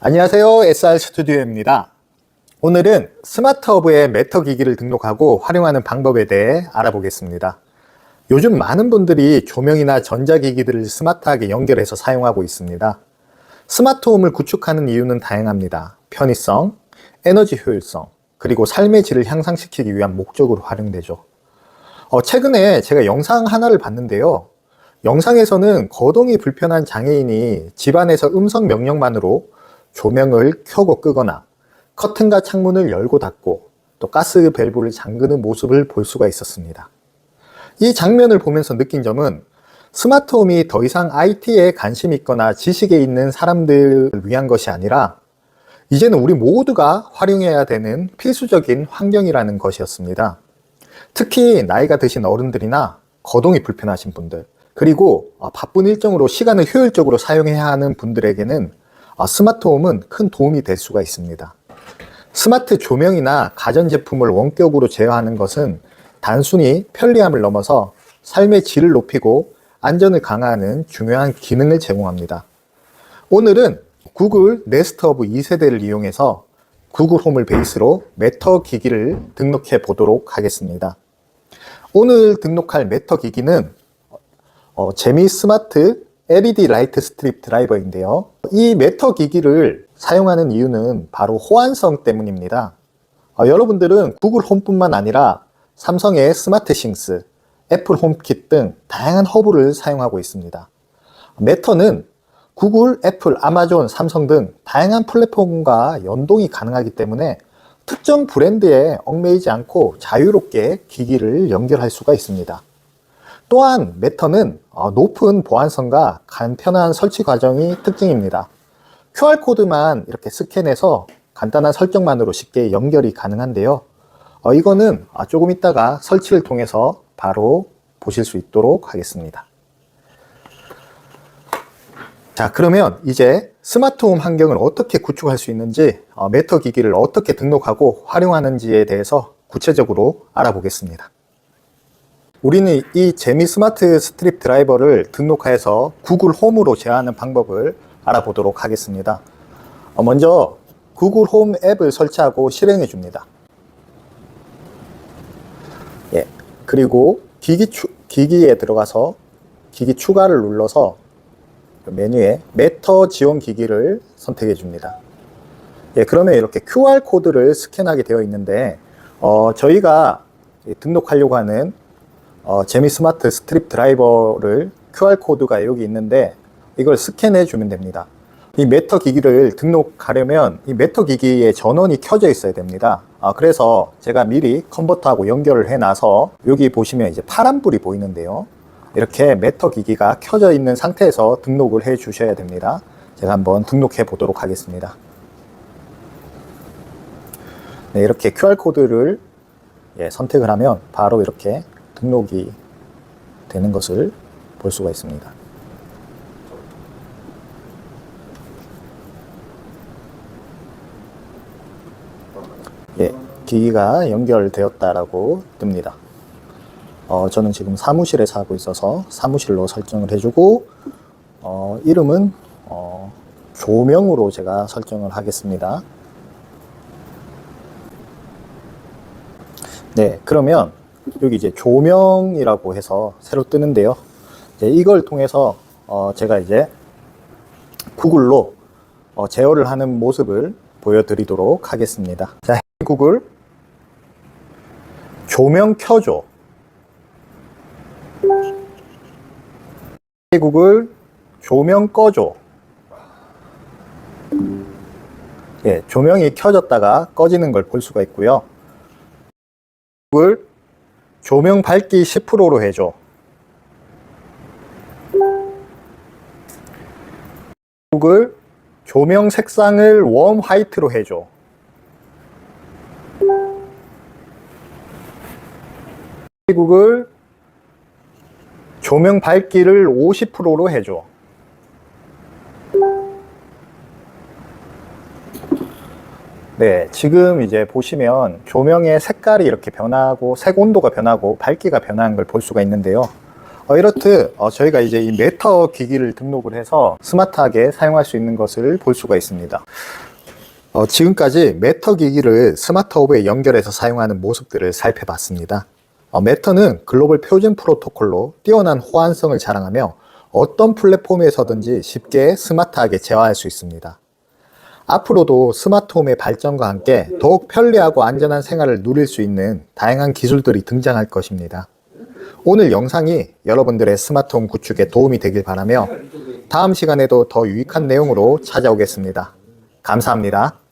안녕하세요. SR 스튜디오입니다. 오늘은 스마트허브의 메터 기기를 등록하고 활용하는 방법에 대해 알아보겠습니다. 요즘 많은 분들이 조명이나 전자기기들을 스마트하게 연결해서 사용하고 있습니다. 스마트홈을 구축하는 이유는 다양합니다. 편의성, 에너지 효율성, 그리고 삶의 질을 향상시키기 위한 목적으로 활용되죠. 어, 최근에 제가 영상 하나를 봤는데요. 영상에서는 거동이 불편한 장애인이 집안에서 음성 명령만으로 조명을 켜고 끄거나 커튼과 창문을 열고 닫고 또 가스 밸브를 잠그는 모습을 볼 수가 있었습니다. 이 장면을 보면서 느낀 점은 스마트홈이 더 이상 IT에 관심 있거나 지식에 있는 사람들을 위한 것이 아니라 이제는 우리 모두가 활용해야 되는 필수적인 환경이라는 것이었습니다. 특히 나이가 드신 어른들이나 거동이 불편하신 분들, 그리고 어, 바쁜 일정으로 시간을 효율적으로 사용해야 하는 분들에게는 어, 스마트홈은 큰 도움이 될 수가 있습니다. 스마트 조명이나 가전제품을 원격으로 제어하는 것은 단순히 편리함을 넘어서 삶의 질을 높이고 안전을 강화하는 중요한 기능을 제공합니다. 오늘은 구글 네스트 허브 2세대를 이용해서 구글 홈을 베이스로 메터 기기를 등록해 보도록 하겠습니다. 오늘 등록할 메터 기기는 어, 제미 스마트 LED 라이트 스트립 드라이버인데요. 이 메터 기기를 사용하는 이유는 바로 호환성 때문입니다. 어, 여러분들은 구글 홈뿐만 아니라 삼성의 스마트 싱스, 애플 홈킷 등 다양한 허브를 사용하고 있습니다. 메터는 구글, 애플, 아마존, 삼성 등 다양한 플랫폼과 연동이 가능하기 때문에 특정 브랜드에 얽매이지 않고 자유롭게 기기를 연결할 수가 있습니다. 또한 메터는 어, 높은 보안성과 간편한 설치 과정이 특징입니다. QR코드만 이렇게 스캔해서 간단한 설정만으로 쉽게 연결이 가능한데요. 어, 이거는 아, 조금 있다가 설치를 통해서 바로 보실 수 있도록 하겠습니다. 자, 그러면 이제 스마트홈 환경을 어떻게 구축할 수 있는지, 어, 메터 기기를 어떻게 등록하고 활용하는지에 대해서 구체적으로 알아보겠습니다. 우리는 이 제미 스마트 스트립 드라이버를 등록해서 구글 홈으로 제어하는 방법을 알아보도록 하겠습니다. 어, 먼저 구글 홈 앱을 설치하고 실행해 줍니다. 예. 그리고 기기 추, 기기에 들어가서 기기 추가를 눌러서 메뉴에 메터 지원 기기를 선택해 줍니다. 예, 그러면 이렇게 QR 코드를 스캔하게 되어 있는데 어, 저희가 등록하려고 하는 어, 제미 스마트 스트립 드라이버를 QR 코드가 여기 있는데 이걸 스캔해 주면 됩니다. 이 메터 기기를 등록하려면 이 메터 기기의 전원이 켜져 있어야 됩니다. 아, 그래서 제가 미리 컨버터하고 연결을 해 놔서 여기 보시면 이제 파란불이 보이는데요. 이렇게 메터 기기가 켜져 있는 상태에서 등록을 해 주셔야 됩니다. 제가 한번 등록해 보도록 하겠습니다. 네, 이렇게 QR코드를 예, 선택을 하면 바로 이렇게 등록이 되는 것을 볼 수가 있습니다. 예, 기기가 연결되었다라고 뜹니다. 어, 저는 지금 사무실에서 하고 있어서 사무실로 설정을 해주고, 어, 이름은, 어, 조명으로 제가 설정을 하겠습니다. 네, 그러면 여기 이제 조명이라고 해서 새로 뜨는데요. 이제 이걸 통해서, 어, 제가 이제 구글로 어, 제어를 하는 모습을 보여드리도록 하겠습니다. 자, 구글 조명 켜줘. 구글 조명 꺼줘. 예, 조명이 켜졌다가 꺼지는 걸 볼 수가 있고요. 구글 조명 밝기 10%로 해줘. 구글 조명 색상을 웜 화이트로 해줘. 구글 조명 밝기를 50%로 해줘. 네, 지금 이제 보시면 조명의 색깔이 이렇게 변하고 색 온도가 변하고 밝기가 변하는 걸 볼 수가 있는데요. 어, 이렇듯 어, 저희가 이제 이 메터 기기를 등록을 해서 스마트하게 사용할 수 있는 것을 볼 수가 있습니다. 어, 지금까지 메터 기기를 스마트 허브에 연결해서 사용하는 모습들을 살펴봤습니다. 어, 메터는 글로벌 표준 프로토콜로 뛰어난 호환성을 자랑하며 어떤 플랫폼에서든지 쉽게 스마트하게 제어할 수 있습니다. 앞으로도 스마트홈의 발전과 함께 더욱 편리하고 안전한 생활을 누릴 수 있는 다양한 기술들이 등장할 것입니다. 오늘 영상이 여러분들의 스마트홈 구축에 도움이 되길 바라며 다음 시간에도 더 유익한 내용으로 찾아오겠습니다. 감사합니다.